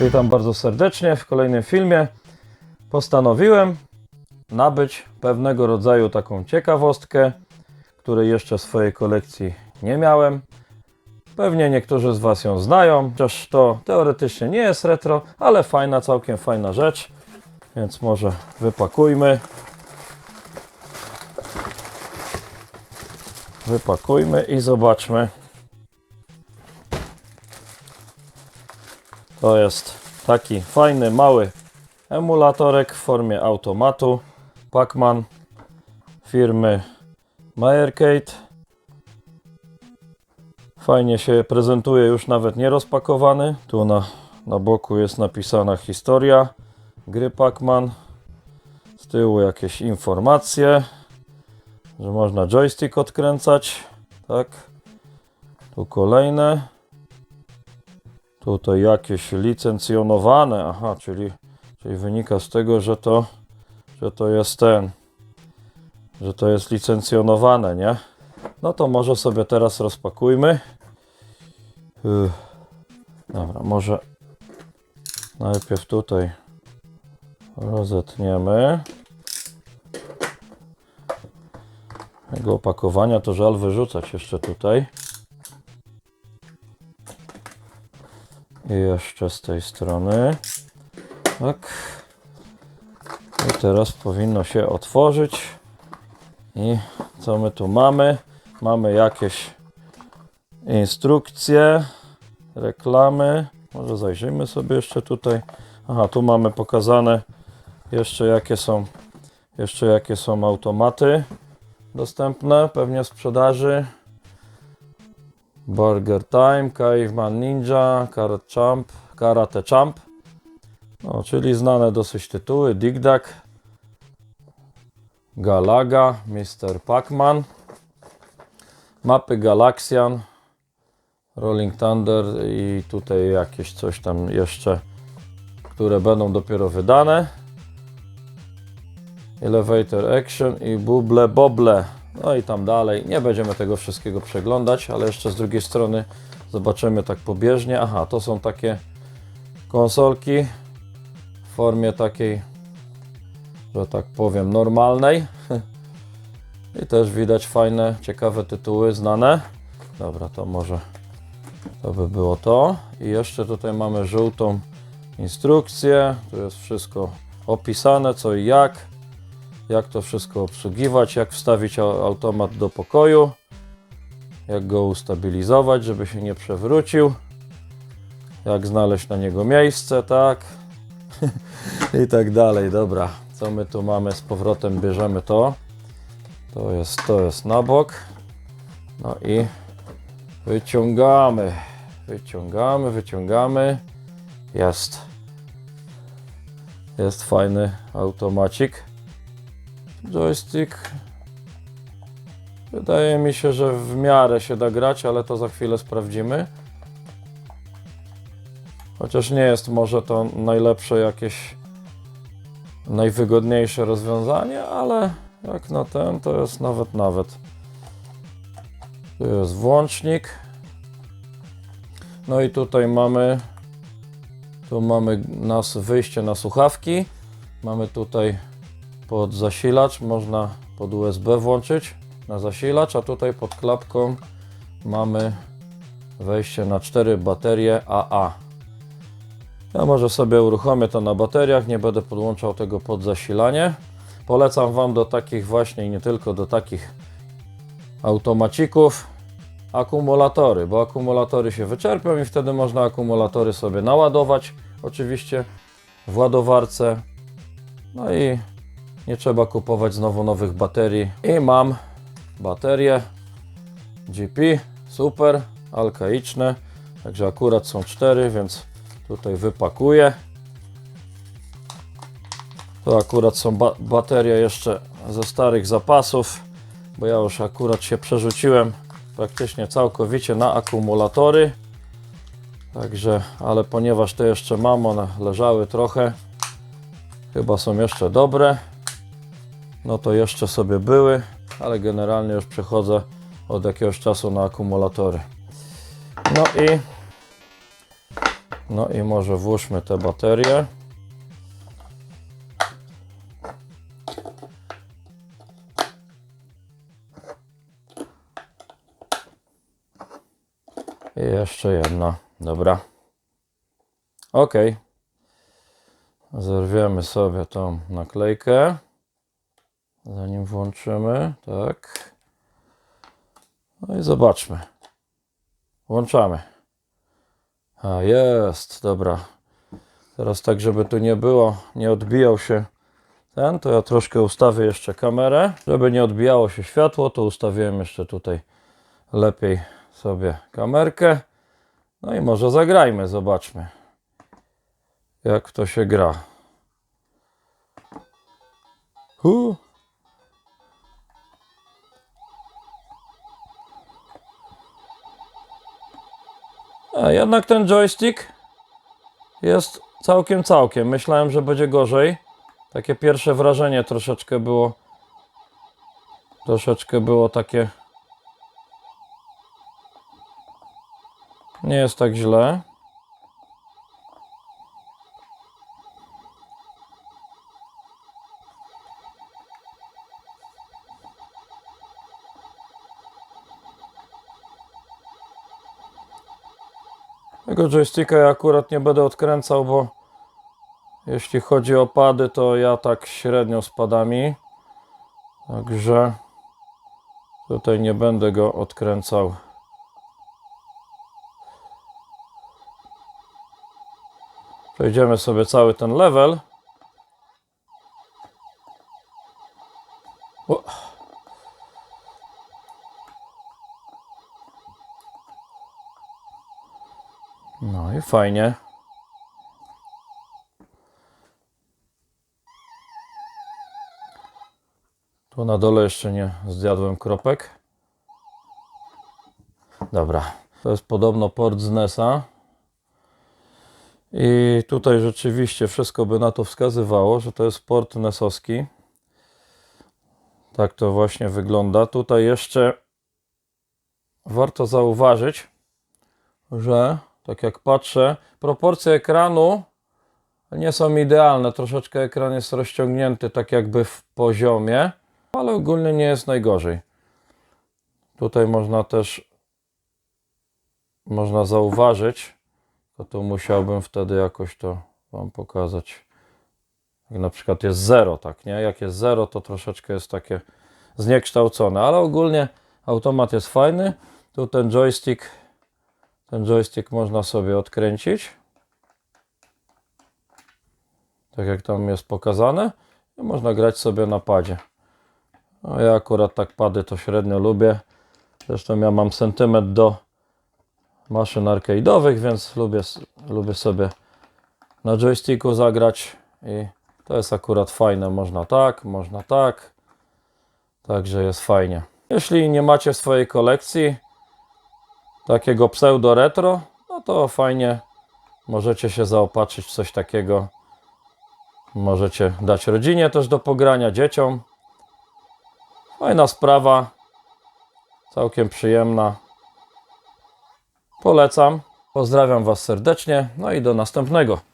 Witam bardzo serdecznie w kolejnym filmie. Postanowiłem nabyć pewnego rodzaju taką ciekawostkę, której jeszcze w swojej kolekcji nie miałem. Pewnie niektórzy z Was ją znają, chociaż to teoretycznie nie jest retro, ale fajna, całkiem fajna rzecz. Więc może wypakujmy. Wypakujmy i zobaczmy. To jest taki fajny, mały emulatorek w formie automatu Pacman firmy Majercade. Fajnie się prezentuje, już nawet nie rozpakowany. Tu na, na boku jest napisana historia gry Pacman. Z tyłu jakieś informacje, że można joystick odkręcać. Tak. Tu kolejne. Tutaj jakieś licencjonowane, aha, czyli, czyli wynika z tego, że to, że to jest ten, że to jest licencjonowane, nie? No to może sobie teraz rozpakujmy. Dobra, może najpierw tutaj rozetniemy. Jego opakowania to żal wyrzucać jeszcze tutaj. I jeszcze z tej strony. Tak. I teraz powinno się otworzyć. I co my tu mamy? Mamy jakieś instrukcje, reklamy. Może zajrzyjmy sobie jeszcze tutaj. Aha, tu mamy pokazane jeszcze jakie są jeszcze jakie są automaty dostępne, pewnie sprzedaży. Burger Time, Caveman Ninja, Karate Champ, Karate Champ. No, czyli znane dosyć tytuły. Dig Dug, Galaga, Mr. Pac-Man, mapy Galaxian, Rolling Thunder i tutaj jakieś coś tam jeszcze, które będą dopiero wydane. Elevator Action i Buble Boble. No i tam dalej. Nie będziemy tego wszystkiego przeglądać, ale jeszcze z drugiej strony zobaczymy tak pobieżnie. Aha, to są takie konsolki w formie takiej, że tak powiem, normalnej. I też widać fajne, ciekawe tytuły, znane. Dobra, to może to by było to. I jeszcze tutaj mamy żółtą instrukcję. Tu jest wszystko opisane, co i jak jak to wszystko obsługiwać, jak wstawić au- automat do pokoju, jak go ustabilizować, żeby się nie przewrócił, jak znaleźć na niego miejsce, tak i tak dalej. Dobra, co my tu mamy z powrotem? Bierzemy to. To jest, to jest na bok. No i wyciągamy, wyciągamy, wyciągamy. Jest. Jest fajny automacik joystick. Wydaje mi się, że w miarę się da grać, ale to za chwilę sprawdzimy. Chociaż nie jest może to najlepsze jakieś najwygodniejsze rozwiązanie, ale jak na ten to jest nawet nawet. Tu jest włącznik. No i tutaj mamy tu mamy nas wyjście na słuchawki. Mamy tutaj pod zasilacz, można pod USB włączyć na zasilacz, a tutaj pod klapką mamy wejście na cztery baterie AA. Ja może sobie uruchomię to na bateriach, nie będę podłączał tego pod zasilanie. Polecam Wam do takich właśnie nie tylko do takich automacików akumulatory, bo akumulatory się wyczerpią i wtedy można akumulatory sobie naładować, oczywiście w ładowarce. No i nie trzeba kupować znowu nowych baterii. I mam baterie GP, super, alkaiczne. Także akurat są cztery, więc tutaj wypakuję. To akurat są ba baterie jeszcze ze starych zapasów, bo ja już akurat się przerzuciłem praktycznie całkowicie na akumulatory. Także, ale ponieważ te jeszcze mam, one leżały trochę, chyba są jeszcze dobre no to jeszcze sobie były, ale generalnie już przechodzę od jakiegoś czasu na akumulatory. No i No i może włóżmy te baterie. I jeszcze jedna. Dobra. Ok. Zerwiemy sobie tą naklejkę. Zanim włączymy. Tak. No i zobaczmy. Włączamy. A jest, dobra. Teraz tak, żeby tu nie było, nie odbijał się ten, to ja troszkę ustawię jeszcze kamerę. Żeby nie odbijało się światło, to ustawiłem jeszcze tutaj lepiej sobie kamerkę. No i może zagrajmy, zobaczmy jak to się gra. Hu. Jednak ten joystick jest całkiem, całkiem. Myślałem, że będzie gorzej. Takie pierwsze wrażenie troszeczkę było. Troszeczkę było takie. Nie jest tak źle. Tego joysticka ja akurat nie będę odkręcał, bo jeśli chodzi o pady, to ja tak średnio z padami. Także tutaj nie będę go odkręcał. Przejdziemy sobie cały ten level. Fajnie. Tu na dole jeszcze nie zjadłem kropek. Dobra. To jest podobno port z NESa. I tutaj rzeczywiście wszystko by na to wskazywało, że to jest port NESowski. Tak to właśnie wygląda. Tutaj jeszcze warto zauważyć, że tak jak patrzę, proporcje ekranu nie są idealne. Troszeczkę ekran jest rozciągnięty tak jakby w poziomie, ale ogólnie nie jest najgorzej. Tutaj można też można zauważyć, to tu musiałbym wtedy jakoś to Wam pokazać. Jak na przykład jest 0, tak nie? Jak jest 0, to troszeczkę jest takie zniekształcone, ale ogólnie automat jest fajny. Tu ten joystick, ten joystick można sobie odkręcić. Tak jak tam jest pokazane. I można grać sobie na padzie. No ja akurat tak pady to średnio lubię. Zresztą ja mam sentyment do maszyn arcade'owych, więc lubię, lubię sobie na joysticku zagrać i to jest akurat fajne. Można tak, można tak. Także jest fajnie. Jeśli nie macie swojej kolekcji takiego pseudo retro, no to fajnie możecie się zaopatrzyć w coś takiego. Możecie dać rodzinie też do pogrania, dzieciom. Fajna sprawa, całkiem przyjemna. Polecam. Pozdrawiam Was serdecznie. No i do następnego.